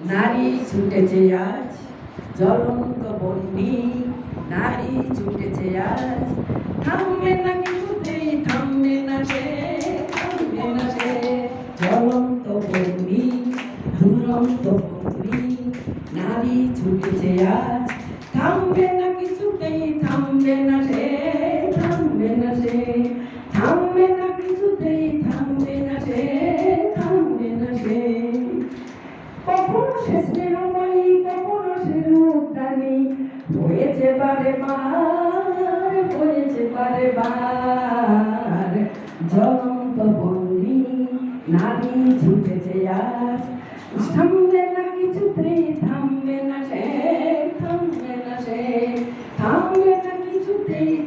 নারী ছুটেছে আজ, জ্বলন্ত বন্দি, নারী ছুটেছে আজ, থামবে না কিছুতেই থামবে না সে, থামবে না সে। জ্বলন্ত বন্দি দুরন্ত বন্দি, নারী ছুটেছে আজ, থামবে না কিছুতেই, থামবে না সে। হয়েছে বারে বার। জ্বলন্ত বন্দি, নারী ছুটেছে থামবে না থামবে না সে, থামবে না সে। থামবে না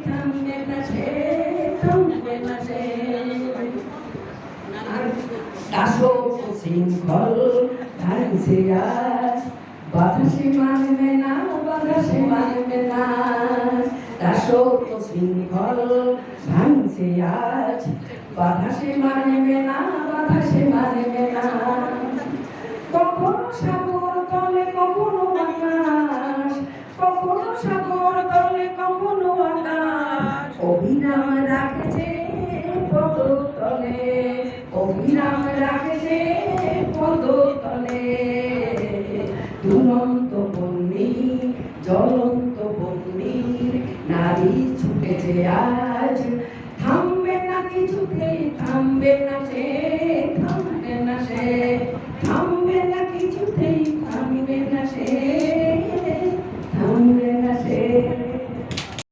থামবে না সে, থামবে না সে। দাসক শৃঙ্খল ভাঙছে আজ। বাধা সে মানবে না মানবে না সাগর তলে কখনো আকাশ কখনো সাগর রাখেছে পদ তলে অভিরাম রাখেছে পদ তলে বন্দি জ্বলন্ত বন্দির নারী ছুটেছে আজ। থামবে না কিছুতেই থামবে না সে